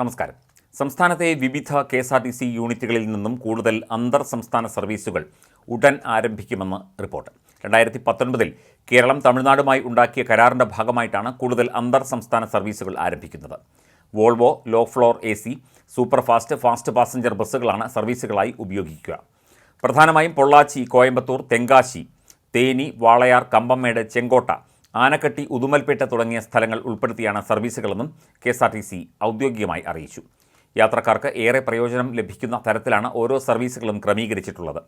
നമസ്കാരം. സംസ്ഥാനത്തെ വിവിധ K S R T C യൂണിറ്റുകളിൽ നിന്നും കൂടുതൽ അന്തർ സംസ്ഥാന സർവീസുകൾ ഉടൻ ആരംഭിക്കുമെന്ന് റിപ്പോർട്ട്. രണ്ടായിരത്തി പത്തൊൻപതിൽ കേരളം തമിഴ്നാടുമായി ഉണ്ടാക്കിയ കരാറിന്റെ ഭാഗമായിട്ടാണ് കൂടുതൽ അന്തർ സംസ്ഥാന സർവീസുകൾ ആരംഭിക്കുന്നത്. Volvo low floor A C super fast fast passenger ബസ്സുകളാണ് സർവീസുകളായി ഉപയോഗിക്കുക. പ്രധാനമായും പൊള്ളാച്ചി കോയമ്പത്തൂർ തെങ്കാശി തേനി വാളയാർ കമ്പമേട് ചെങ്കോട്ട ആനക്കട്ടി ഉദുമൽപേട്ട തുടങ്ങിയ സ്ഥലങ്ങൾ ഉൾപ്പെടുത്തിയാണ് സർവീസുകളെന്നും K S R T C ഔദ്യോഗികമായി അറിയിച്ചു. യാത്രക്കാർക്ക് ഏറെ പ്രയോജനം ലഭിക്കുന്ന തരത്തിലാണ് ഓരോ സർവീസുകളും ക്രമീകരിച്ചിട്ടുള്ളത്.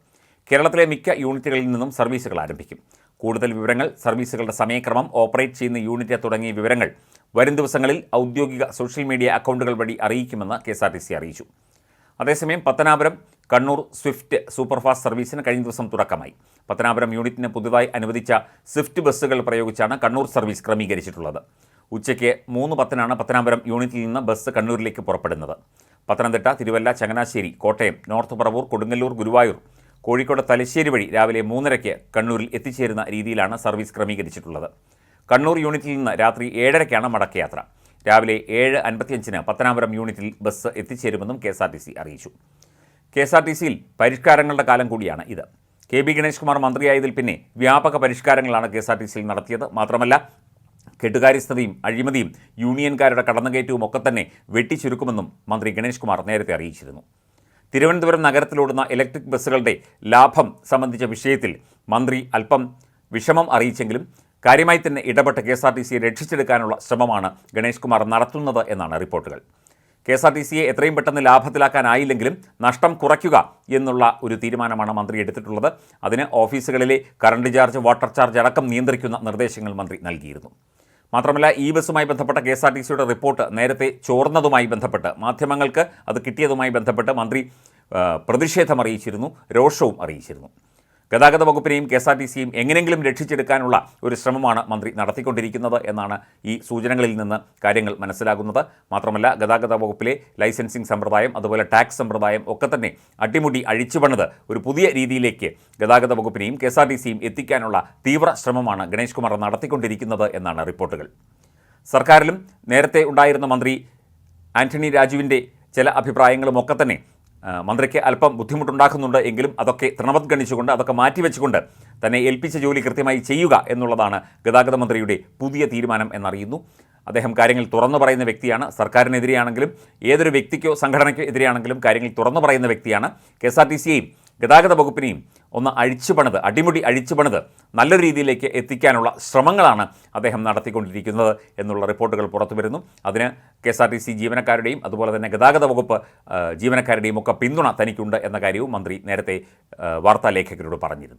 കേരളത്തിലെ മിക്ക യൂണിറ്റുകളിൽ നിന്നും സർവീസുകൾ ആരംഭിക്കും. കൂടുതൽ വിവരങ്ങൾ സർവീസുകളുടെ സമയക്രമം ഓപ്പറേറ്റ് ചെയ്യുന്ന യൂണിറ്റ് തുടങ്ങിയ വിവരങ്ങൾ വരും ദിവസങ്ങളിൽ ഔദ്യോഗിക സോഷ്യൽ മീഡിയ അക്കൗണ്ടുകൾ വഴി അറിയിക്കുമെന്ന് കെ അറിയിച്ചു. അതേസമയം പത്തനാപുരം കണ്ണൂർ സ്വിഫ്റ്റ് സൂപ്പർഫാസ്റ്റ് സർവീസിന് കഴിഞ്ഞ ദിവസം തുടക്കമായി. പത്തനാപുരം യൂണിറ്റിന് പുതുതായി അനുവദിച്ച സ്വിഫ്റ്റ് ബസ്സുകൾ പ്രയോഗിച്ചാണ് കണ്ണൂർ സർവീസ് ക്രമീകരിച്ചിട്ടുള്ളത്. ഉച്ചയ്ക്ക് മൂന്ന് പത്തിനാണ് പത്തനാപുരം യൂണിറ്റിൽ നിന്ന് ബസ് കണ്ണൂരിലേക്ക് പുറപ്പെടുന്നത്. പത്തനംതിട്ട തിരുവല്ല ചങ്ങനാശ്ശേരി കോട്ടയം നോർത്ത് പറവൂർ കൊടുങ്ങല്ലൂർ ഗുരുവായൂർ കോഴിക്കോട് തലശ്ശേരി വഴി രാവിലെ മൂന്നരയ്ക്ക് കണ്ണൂരിൽ എത്തിച്ചേരുന്ന രീതിയിലാണ് സർവീസ് ക്രമീകരിച്ചിട്ടുള്ളത്. കണ്ണൂർ യൂണിറ്റിൽ നിന്ന് രാത്രി ഏഴരയ്ക്കാണ് മടക്കയാത്ര. രാവിലെ ഏഴ് അൻപത്തിയഞ്ചിന് പത്തനാപുരം യൂണിറ്റിൽ ബസ് എത്തിച്ചേരുമെന്നും കെ അറിയിച്ചു. കെ എസ് ആർ ടി സിയിൽ പരിഷ്കാരങ്ങളുടെ കാലം കൂടിയാണ് ഇത്. കെ ബി ഗണേഷ് കുമാർ മന്ത്രിയായതിൽ പിന്നെ വ്യാപക പരിഷ്കാരങ്ങളാണ് കെ എസ് ആർ ടി സിയിൽ നടത്തിയത്. മാത്രമല്ല കെട്ടുകാര്യസ്ഥതയും അഴിമതിയും യൂണിയൻകാരുടെ കടന്നുകയറ്റവും ഒക്കെ തന്നെ വെട്ടിച്ചുരുക്കുമെന്നും മന്ത്രി ഗണേഷ് കുമാർ നേരത്തെ അറിയിച്ചിരുന്നു. തിരുവനന്തപുരം നഗരത്തിലോടുന്ന ഇലക്ട്രിക് ബസ്സുകളുടെ ലാഭം സംബന്ധിച്ച വിഷയത്തിൽ മന്ത്രി അല്പം വിഷമം അറിയിച്ചെങ്കിലും കാര്യമായി തന്നെ ഇടപെട്ട് കെ എസ് ആർ ടി സിയെ രക്ഷിച്ചെടുക്കാനുള്ള ശ്രമമാണ് ഗണേഷ് കുമാർ നടത്തുന്നത് എന്നാണ് റിപ്പോർട്ടുകൾ. കെ എസ് ആർ ടി സിയെ എത്രയും പെട്ടെന്ന് ലാഭത്തിലാക്കാനായില്ലെങ്കിലും നഷ്ടം കുറയ്ക്കുക എന്നുള്ള ഒരു തീരുമാനമാണ് മന്ത്രി എടുത്തിട്ടുള്ളത്. അതിന് ഓഫീസുകളിലെ കറണ്ട് ചാർജ് വാട്ടർ ചാർജ് അടക്കം നിയന്ത്രിക്കുന്ന നിർദ്ദേശങ്ങൾ മന്ത്രി നൽകിയിരുന്നു. മാത്രമല്ല ഈ ബസ്സുമായി ബന്ധപ്പെട്ട കെ എസ് ആർ ടി സിയുടെ റിപ്പോർട്ട് നേരത്തെ ചോർന്നതുമായി ബന്ധപ്പെട്ട് മാധ്യമങ്ങൾക്ക് അത് കിട്ടിയതുമായി ബന്ധപ്പെട്ട് മന്ത്രി പ്രതിഷേധം അറിയിച്ചിരുന്നു രോഷവും അറിയിച്ചിരുന്നു. ഗതാഗത വകുപ്പിനെയും കെ എസ് ആർ ടി സിയും എങ്ങനെയെങ്കിലും രക്ഷിച്ചെടുക്കാനുള്ള ഒരു ശ്രമമാണ് മന്ത്രി നടത്തിക്കൊണ്ടിരിക്കുന്നത് എന്നാണ് ഈ സൂചനകളിൽ നിന്ന് കാര്യങ്ങൾ മനസ്സിലാകുന്നത്. മാത്രമല്ല ഗതാഗത വകുപ്പിലെ ലൈസൻസിംഗ് സമ്പ്രദായം അതുപോലെ ടാക്സ് സമ്പ്രദായം ഒക്കെ തന്നെ അട്ടിമുടി അഴിച്ചുപണിത് ഒരു പുതിയ രീതിയിലേക്ക് ഗതാഗത വകുപ്പിനെയും കെ എസ് ആർ ടി സിയും എത്തിക്കാനുള്ള തീവ്ര ശ്രമമാണ് ഗണേഷ് കുമാർ നടത്തിക്കൊണ്ടിരിക്കുന്നത് എന്നാണ് റിപ്പോർട്ടുകൾ. സർക്കാരിലും നേരത്തെ ഉണ്ടായിരുന്ന മന്ത്രി ആന്റണി രാജുവിന്റെ ചില അഭിപ്രായങ്ങളും ഒക്കെ തന്നെ മന്ത്രിക്ക് അല്പം ബുദ്ധിമുട്ടുണ്ടാക്കുന്നുണ്ട് എങ്കിലും അതൊക്കെ തൃണവത്ഗണിച്ചുകൊണ്ട് അതൊക്കെ മാറ്റിവെച്ചുകൊണ്ട് തന്നെ ഏൽപ്പിച്ച ജോലി കൃത്യമായി ചെയ്യുക എന്നുള്ളതാണ് ഗതാഗത മന്ത്രിയുടെ പുതിയ തീരുമാനം എന്നറിയുന്നു. അദ്ദേഹം കാര്യങ്ങൾ തുറന്നു പറയുന്ന വ്യക്തിയാണ്. സർക്കാരിനെതിരെയാണെങ്കിലും ഏതൊരു വ്യക്തിക്കോ സംഘടനയ്ക്കോ എതിരെയാണെങ്കിലും കാര്യങ്ങൾ തുറന്നു പറയുന്ന വ്യക്തിയാണ്. കെ എസ് ആർ ടി സിയെയും ഗതാഗത വകുപ്പിനെയും ഒന്ന് അഴിച്ചുപണിത് അടിമുടി അഴിച്ചുപണിത് നല്ല രീതിയിലേക്ക് എത്തിക്കാനുള്ള ശ്രമങ്ങളാണ് അദ്ദേഹം നടത്തിക്കൊണ്ടിരിക്കുന്നത് എന്നുള്ള റിപ്പോർട്ടുകൾ പുറത്തു വരുന്നു. അതിന് K S R T C ജീവനക്കാരുടെയും അതുപോലെ തന്നെ ഗതാഗത വകുപ്പ് ജീവനക്കാരുടെയും ഒക്കെ പിന്തുണ തനിക്കുണ്ട് എന്ന കാര്യവും മന്ത്രി നേരത്തെ വാർത്താ വാർത്താലേഖകരോട് പറഞ്ഞിരുന്നു.